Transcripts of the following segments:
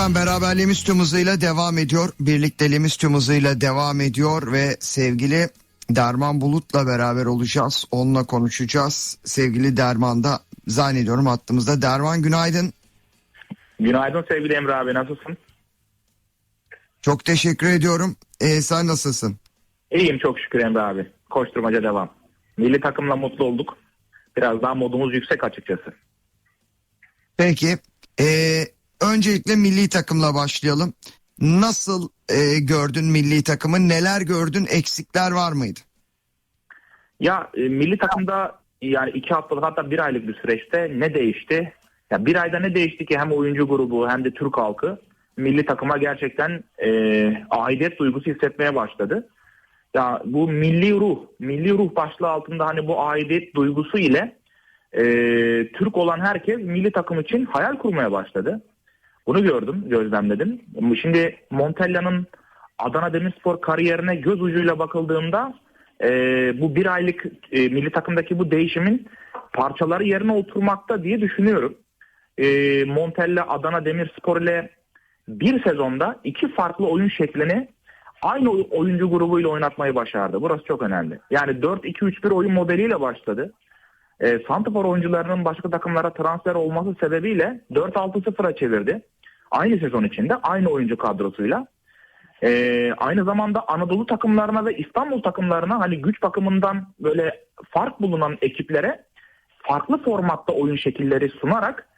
efendim beraberliğimiz tüm hızıyla devam ediyor. Birlikteliğimiz tüm hızıyla devam ediyor ve sevgili Derman Bulut'la beraber olacağız. Onunla konuşacağız. Sevgili Derman da zannediyorum hattımızda. Derman günaydın. Günaydın sevgili Emre abi nasılsın? Çok teşekkür ediyorum. Ee, sen nasılsın? İyiyim çok şükür Emre abi. Koşturmaca devam. Milli takımla mutlu olduk. Biraz daha modumuz yüksek açıkçası. Peki. ee, öncelikle milli takımla başlayalım. Nasıl ee, gördün milli takımı? Neler gördün? Eksikler var mıydı? Ya e, milli takımda yani iki haftalık hatta bir aylık bir süreçte ne değişti? Ya bir ayda ne değişti ki hem oyuncu grubu hem de Türk halkı milli takıma gerçekten e, aidiyet duygusu hissetmeye başladı. Ya bu milli ruh, milli ruh başlığı altında hani bu aidiyet duygusu ile e, Türk olan herkes milli takım için hayal kurmaya başladı. Bunu gördüm, gözlemledim. Şimdi Montella'nın Adana Demirspor kariyerine göz ucuyla bakıldığında e, bu bir aylık e, milli takımdaki bu değişimin parçaları yerine oturmakta diye düşünüyorum. E, Montella Adana Demirspor ile bir sezonda iki farklı oyun şeklini aynı oy- oyuncu grubuyla oynatmayı başardı. Burası çok önemli. Yani 4-2-3-1 oyun modeliyle başladı. E, Santifor oyuncularının başka takımlara transfer olması sebebiyle 4-6-0'a çevirdi. Aynı sezon içinde aynı oyuncu kadrosuyla. E, aynı zamanda Anadolu takımlarına ve İstanbul takımlarına hani güç bakımından böyle fark bulunan ekiplere farklı formatta oyun şekilleri sunarak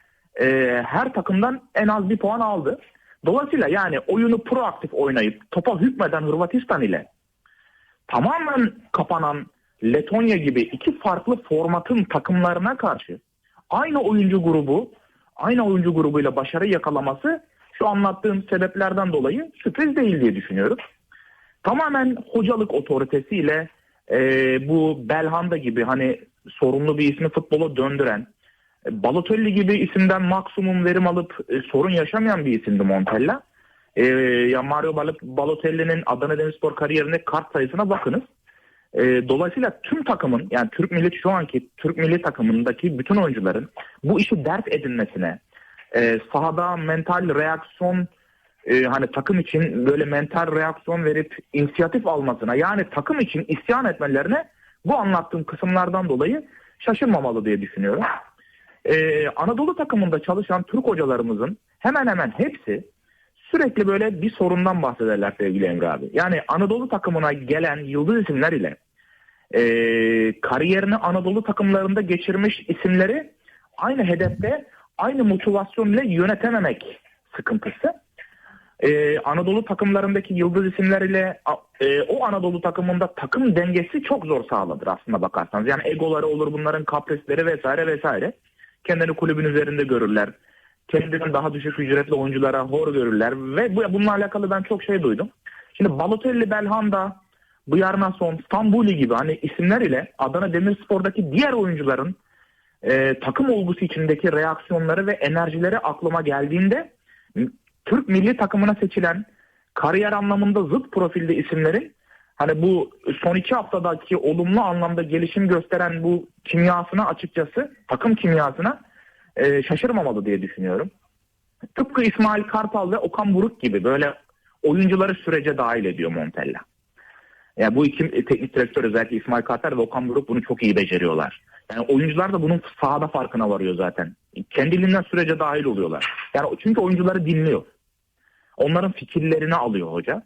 e, her takımdan en az bir puan aldı. Dolayısıyla yani oyunu proaktif oynayıp topa hükmeden Hırvatistan ile tamamen kapanan Letonya gibi iki farklı formatın takımlarına karşı aynı oyuncu grubu aynı oyuncu grubuyla başarı yakalaması şu anlattığım sebeplerden dolayı sürpriz değil diye düşünüyorum. Tamamen hocalık otoritesiyle e, bu Belhanda gibi hani sorumlu bir ismi futbola döndüren e, Balotelli gibi isimden maksimum verim alıp e, sorun yaşamayan bir isimdi Montella. E, ya Mario Bal- Balotelli'nin Adana Demirspor kariyerinde kart sayısına bakınız. E, dolayısıyla tüm takımın yani Türk milli şu anki Türk milli takımındaki bütün oyuncuların bu işi dert edinmesine, e, sahada mental reaksiyon e, hani takım için böyle mental reaksiyon verip inisiyatif almasına yani takım için isyan etmelerine bu anlattığım kısımlardan dolayı şaşırmamalı diye düşünüyorum. Ee, Anadolu takımında çalışan Türk hocalarımızın hemen hemen hepsi sürekli böyle bir sorundan bahsederler sevgili Emre abi. Yani Anadolu takımına gelen yıldız isimler ile e, kariyerini Anadolu takımlarında geçirmiş isimleri aynı hedefte aynı motivasyon ile yönetememek sıkıntısı. Ee, Anadolu takımlarındaki yıldız isimler ile a- e, o Anadolu takımında takım dengesi çok zor sağlanır aslında bakarsanız. Yani egoları olur bunların kaprisleri vesaire vesaire. Kendini kulübün üzerinde görürler. Kendinden daha düşük ücretli oyunculara hor görürler ve bu, bununla alakalı ben çok şey duydum. Şimdi Balotelli, Belhanda, Bıyarnason, Stambuli gibi hani isimler ile Adana Demirspor'daki diğer oyuncuların e, takım olgusu içindeki reaksiyonları ve enerjileri aklıma geldiğinde Türk milli takımına seçilen kariyer anlamında zıt profilde isimlerin hani bu son iki haftadaki olumlu anlamda gelişim gösteren bu kimyasına açıkçası takım kimyasına e, şaşırmamalı diye düşünüyorum. Tıpkı İsmail Kartal ve Okan Buruk gibi böyle oyuncuları sürece dahil ediyor Montella. Yani bu iki teknik direktör özellikle İsmail Kartal ve Okan Buruk bunu çok iyi beceriyorlar. Yani oyuncular da bunun sahada farkına varıyor zaten. Kendiliğinden sürece dahil oluyorlar. Yani çünkü oyuncuları dinliyor. Onların fikirlerini alıyor hoca.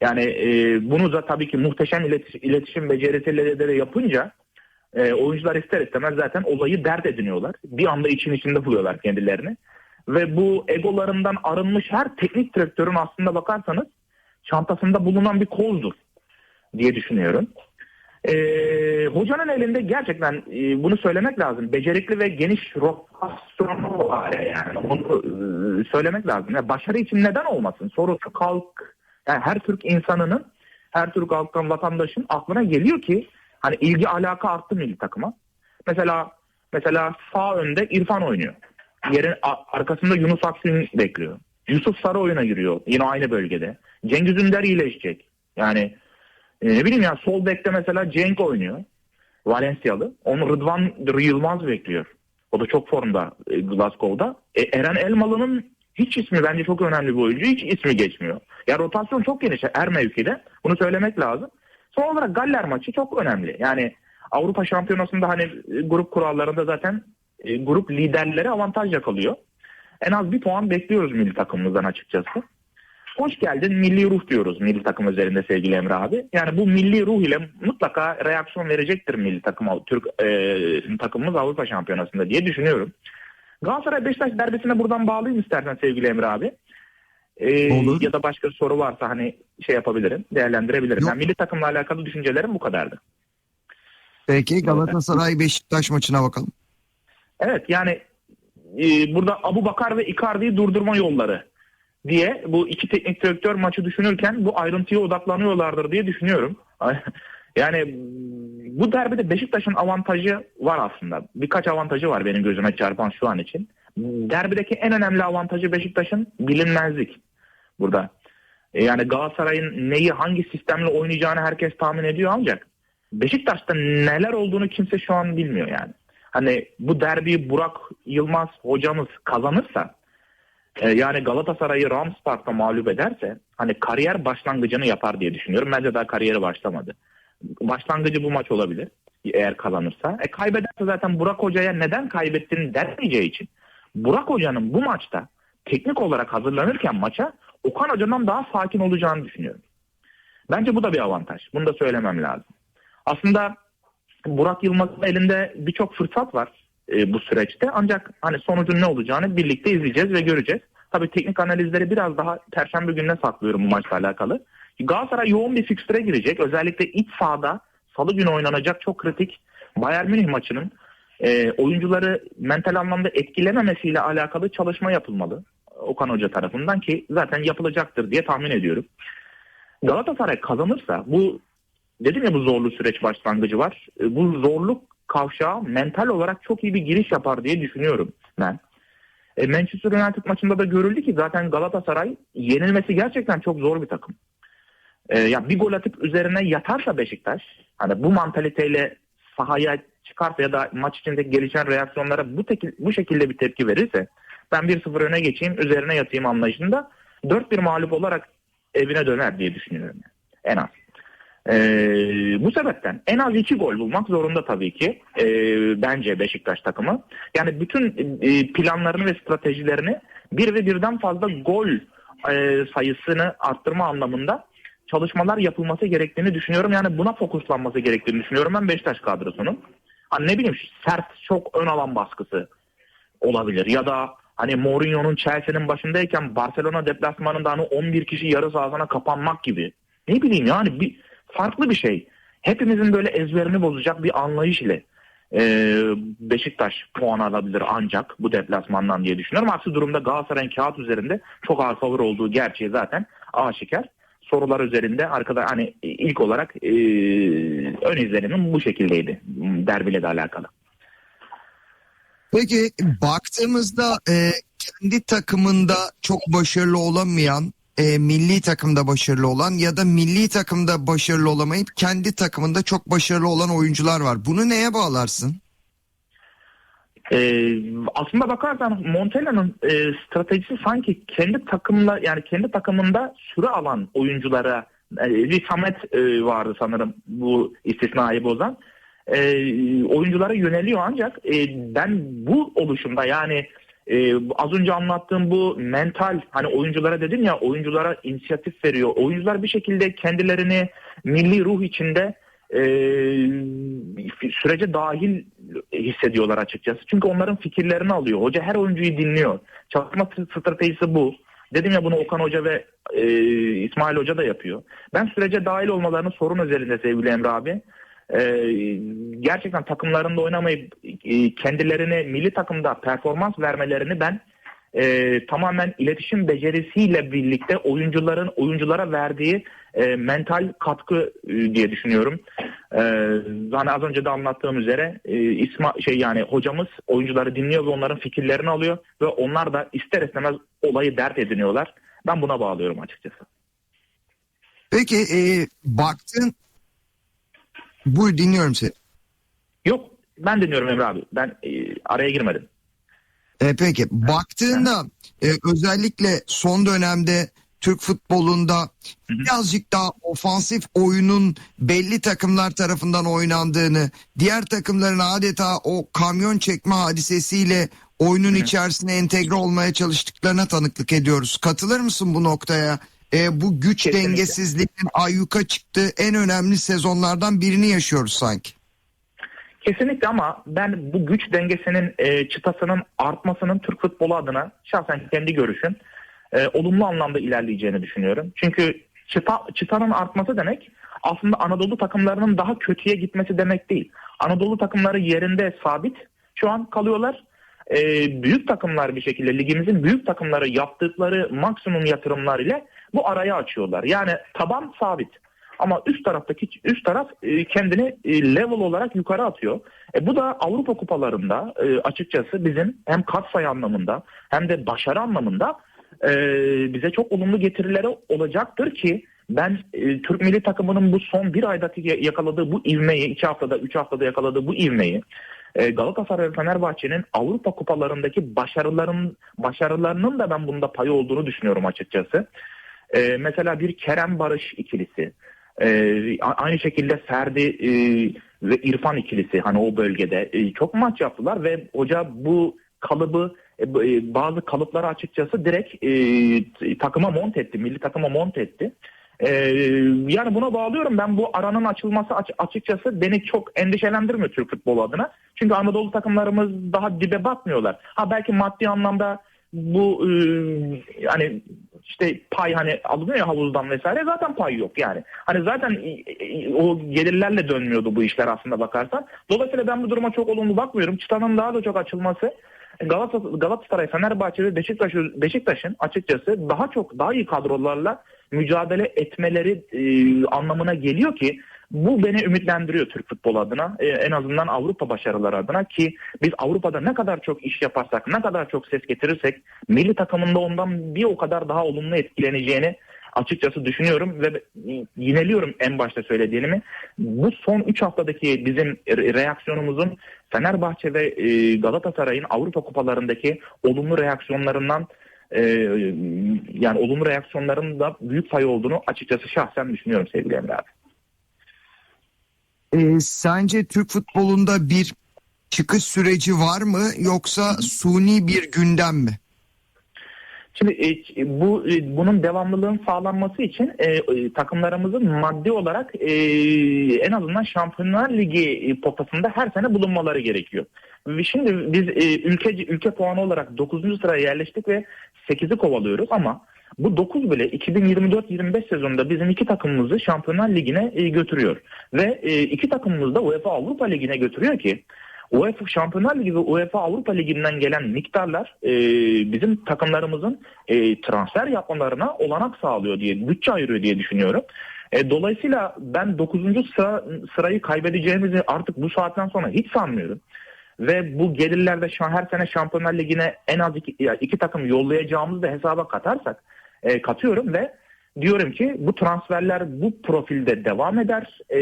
Yani e, bunu da tabii ki muhteşem iletiş- iletişim becerisiyle yapınca e, oyuncular ister istemez zaten olayı dert ediniyorlar. Bir anda için içinde buluyorlar kendilerini. Ve bu egolarından arınmış her teknik direktörün aslında bakarsanız çantasında bulunan bir kozdur diye düşünüyorum. Ee, hocanın elinde gerçekten e, bunu söylemek lazım. Becerikli ve geniş rotasyonu var yani. Onu e, söylemek lazım. Yani başarı için neden olmasın? Soru Türk halk, yani her Türk insanının, her Türk halktan vatandaşın aklına geliyor ki hani ilgi alaka arttı milli takıma. Mesela mesela sağ önde İrfan oynuyor. Yerin arkasında Yunus Akgün bekliyor. Yusuf Sarı oyuna giriyor yine aynı bölgede. Cengiz Ünder iyileşecek. Yani e, ne bileyim ya sol bekte mesela Cenk oynuyor. Valencialı. Onu Rıdvan Yılmaz bekliyor. O da çok formda e, Glasgow'da. E, Eren Elmalı'nın Hiç ismi bence çok önemli bir oyuncu. Hiç ismi geçmiyor. Ya rotasyon çok geniş her mevkide. Bunu söylemek lazım. Son olarak Galler maçı çok önemli. Yani Avrupa Şampiyonası'nda hani e, grup kurallarında zaten e, grup liderleri avantaj yakalıyor. En az bir puan bekliyoruz milli takımımızdan açıkçası. Hoş geldin milli ruh diyoruz milli takım üzerinde sevgili Emre abi. Yani bu milli ruh ile mutlaka reaksiyon verecektir milli takım Türk e, takımımız Avrupa Şampiyonası'nda diye düşünüyorum. Galatasaray Beşiktaş derbisine buradan bağlayayım istersen sevgili Emre abi. E, Olur. Ya da başka soru varsa hani şey yapabilirim, değerlendirebilirim. Yok. Yani milli takımla alakalı düşüncelerim bu kadardı. Peki Galatasaray Beşiktaş maçına bakalım. Evet yani e, burada Abu Bakar ve Icardi'yi durdurma yolları diye bu iki teknik direktör maçı düşünürken bu ayrıntıya odaklanıyorlardır diye düşünüyorum. Yani bu derbide Beşiktaş'ın avantajı var aslında. Birkaç avantajı var benim gözüme çarpan şu an için. Derbideki en önemli avantajı Beşiktaş'ın bilinmezlik burada. E, Yani Galatasaray'ın neyi hangi sistemle oynayacağını herkes tahmin ediyor ancak Beşiktaş'ta neler olduğunu kimse şu an bilmiyor yani. Hani bu derbiyi Burak Yılmaz hocamız kazanırsa e, yani Galatasaray'ı Ramspark'ta mağlup ederse hani kariyer başlangıcını yapar diye düşünüyorum. Bence daha kariyeri başlamadı. Başlangıcı bu maç olabilir eğer kazanırsa. E kaybederse zaten Burak Hoca'ya neden kaybettin dermeyeceği için. Burak Hoca'nın bu maçta teknik olarak hazırlanırken maça Okan Hoca'dan daha sakin olacağını düşünüyorum. Bence bu da bir avantaj. Bunu da söylemem lazım. Aslında Burak Yılmaz'ın elinde birçok fırsat var e, bu süreçte. Ancak hani sonucun ne olacağını birlikte izleyeceğiz ve göreceğiz. Tabii teknik analizleri biraz daha perşembe gününe saklıyorum bu maçla alakalı. Galatasaray yoğun bir fikstüre girecek. Özellikle iç sahada salı günü oynanacak çok kritik Bayern Münih maçının e, oyuncuları mental anlamda etkilememesiyle alakalı çalışma yapılmalı. Okan Hoca tarafından ki zaten yapılacaktır diye tahmin ediyorum. Galatasaray kazanırsa bu dedim ya bu zorlu süreç başlangıcı var. E, Bu zorluk kavşağı mental olarak çok iyi bir giriş yapar diye düşünüyorum ben. E, Manchester United maçında da görüldü ki zaten Galatasaray yenilmesi gerçekten çok zor bir takım. E, ya bir gol atıp üzerine yatarsa Beşiktaş hani bu mantaliteyle sahaya çıkarsa ya da maç içinde gelişen reaksiyonlara bu, teki, bu şekilde bir tepki verirse ben 1-0 öne geçeyim üzerine yatayım anlayışında 4-1 mağlup olarak evine döner diye düşünüyorum. En az. Ee, bu sebepten en az iki gol bulmak zorunda tabii ki ee, bence Beşiktaş takımı. Yani bütün e, planlarını ve stratejilerini bir ve birden fazla gol e, sayısını arttırma anlamında çalışmalar yapılması gerektiğini düşünüyorum. Yani buna fokuslanması gerektiğini düşünüyorum ben Beşiktaş kadrosunun. Hani ne bileyim sert çok ön alan baskısı olabilir ya da hani Mourinho'nun Chelsea'nin başındayken Barcelona deplasmanında hani 11 kişi yarı sahasına kapanmak gibi. Ne bileyim yani bir farklı bir şey. Hepimizin böyle ezberini bozacak bir anlayış ile e, Beşiktaş puan alabilir ancak bu deplasmandan diye düşünüyorum. Aksi durumda Galatasaray'ın kağıt üzerinde çok ağır favori olduğu gerçeği zaten aşikar. Sorular üzerinde arkada hani ilk olarak e, ön izlenimim bu şekildeydi derbiyle de alakalı. Peki baktığımızda e, kendi takımında çok başarılı olamayan, e, milli takımda başarılı olan ya da milli takımda başarılı olamayıp kendi takımında çok başarılı olan oyuncular var. Bunu neye bağlarsın? Ee, aslında bakarsan Montella'nın e, stratejisi sanki kendi takımla yani kendi takımında süre alan oyunculara e, bir Samet e, vardı sanırım bu istisnayı bozan e, oyunculara yöneliyor ancak e, ben bu oluşumda yani e, az önce anlattığım bu mental hani oyunculara dedim ya oyunculara inisiyatif veriyor. Oyuncular bir şekilde kendilerini milli ruh içinde e, sürece dahil hissediyorlar açıkçası. Çünkü onların fikirlerini alıyor. Hoca her oyuncuyu dinliyor. Çalışma stratejisi bu. Dedim ya bunu Okan Hoca ve e, İsmail Hoca da yapıyor. Ben sürece dahil olmalarını sorun özelinde sevgili Emre abi. E, gerçekten takımlarında oynamayıp e, kendilerini milli takımda performans vermelerini ben e, tamamen iletişim becerisiyle birlikte oyuncuların oyunculara verdiği e, mental katkı e, diye düşünüyorum. E, hani az önce de anlattığım üzere e, İsma şey yani hocamız oyuncuları dinliyor ve onların fikirlerini alıyor ve onlar da ister istemez olayı dert ediniyorlar. Ben buna bağlıyorum açıkçası. Peki e, baktın, buyur dinliyorum seni. Yok ben dinliyorum Emre abi. Ben e, araya girmedim. E, peki baktığında e, özellikle son dönemde Türk futbolunda birazcık daha ofansif oyunun belli takımlar tarafından oynandığını, diğer takımların adeta o kamyon çekme hadisesiyle oyunun içerisine entegre olmaya çalıştıklarına tanıklık ediyoruz. Katılır mısın bu noktaya? E, bu güç Kesinlikle. dengesizliğinin ayyuka çıktığı en önemli sezonlardan birini yaşıyoruz sanki. Kesinlikle ama ben bu güç dengesinin e, çıtasının artmasının Türk futbolu adına şahsen kendi görüşüm e, olumlu anlamda ilerleyeceğini düşünüyorum. Çünkü çıta, çıtanın artması demek aslında Anadolu takımlarının daha kötüye gitmesi demek değil. Anadolu takımları yerinde sabit şu an kalıyorlar. E, büyük takımlar bir şekilde ligimizin büyük takımları yaptıkları maksimum yatırımlar ile bu arayı açıyorlar. Yani taban sabit. Ama üst taraftaki üst taraf e, kendini e, level olarak yukarı atıyor. E, bu da Avrupa kupalarında e, açıkçası bizim hem katsayı anlamında hem de başarı anlamında bize çok olumlu getirileri olacaktır ki ben Türk milli takımının bu son bir aydaki yakaladığı bu ivmeyi, iki haftada, üç haftada yakaladığı bu ivmeyi Galatasaray ve Fenerbahçe'nin Avrupa kupalarındaki başarıların başarılarının da ben bunda payı olduğunu düşünüyorum açıkçası. E, mesela bir Kerem Barış ikilisi, a- aynı şekilde Ferdi e, ve İrfan ikilisi hani o bölgede e, çok maç yaptılar ve hoca bu kalıbı e, e, bazı kalıpları açıkçası direkt e, takıma mont etti, milli takıma mont etti. Ee, yani buna bağlıyorum ben bu aranın açılması aç- açıkçası beni çok endişelendirmiyor Türk futbolu adına. Çünkü Anadolu takımlarımız daha dibe batmıyorlar. Ha belki maddi anlamda bu e, hani işte pay hani alınıyor ya havuzdan vesaire zaten pay yok yani. Hani zaten o gelirlerle dönmüyordu bu işler aslında bakarsan. Dolayısıyla ben bu duruma çok olumlu bakmıyorum. Çıtanın daha da çok açılması Galatasaray, Galatasaray Fenerbahçe ve Beşiktaş, Beşiktaş'ın açıkçası daha çok daha iyi kadrolarla mücadele etmeleri e, anlamına geliyor ki bu beni ümitlendiriyor Türk futbolu adına. E, en azından Avrupa başarıları adına ki biz Avrupa'da ne kadar çok iş yaparsak, ne kadar çok ses getirirsek milli takımında ondan bir o kadar daha olumlu etkileneceğini açıkçası düşünüyorum ve yineliyorum en başta söylediğimi. Bu son 3 haftadaki bizim re- reaksiyonumuzun Fenerbahçe ve e, Galatasaray'ın Avrupa kupalarındaki olumlu reaksiyonlarından e, yani olumlu reaksiyonların da büyük pay olduğunu açıkçası şahsen düşünüyorum sevgili Emre abi. E, sence Türk futbolunda bir çıkış süreci var mı yoksa suni bir gündem mi? Şimdi e, bu e, bunun devamlılığın sağlanması için e, e, takımlarımızın maddi olarak e, en azından Şampiyonlar Ligi potasında her sene bulunmaları gerekiyor. Şimdi biz e, ülke ülke puanı olarak 9. sıraya yerleştik ve 8'i kovalıyoruz ama bu 9 bile 2024-25 sezonunda bizim iki takımımızı Şampiyonlar Ligi'ne e, götürüyor. Ve e, iki takımımız da UEFA Avrupa Ligi'ne götürüyor ki UEFA Şampiyonlar Ligi ve UEFA Avrupa Ligi'nden gelen miktarlar e, bizim takımlarımızın e, transfer yapmalarına olanak sağlıyor diye, bütçe ayırıyor diye düşünüyorum. E, dolayısıyla ben 9. Sıra, sırayı kaybedeceğimizi artık bu saatten sonra hiç sanmıyorum. Ve bu gelirlerde şu an her sene Şampiyonlar Ligi'ne en az iki, iki takım yollayacağımızı da hesaba katarsak e, katıyorum ve diyorum ki bu transferler bu profilde devam eder e,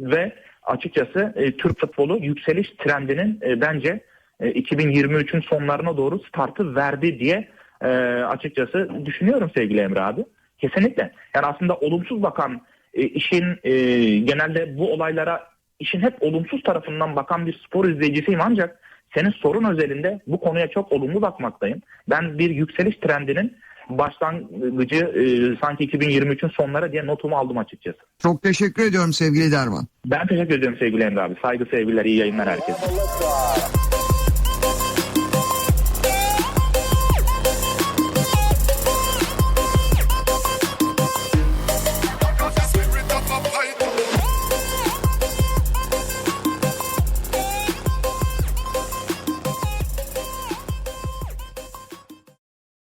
ve açıkçası e, Türk futbolu yükseliş trendinin e, bence e, 2023'ün sonlarına doğru startı verdi diye e, açıkçası düşünüyorum sevgili Emre abi. Kesinlikle. Yani aslında olumsuz bakan e, işin e, genelde bu olaylara işin hep olumsuz tarafından bakan bir spor izleyicisiyim ancak senin sorun özelinde bu konuya çok olumlu bakmaktayım. Ben bir yükseliş trendinin başlangıcı e, sanki 2023'ün sonları diye notumu aldım açıkçası. Çok teşekkür ediyorum sevgili Derman. Ben teşekkür ediyorum sevgili Emre abi. Saygı sevgiler, iyi yayınlar herkese.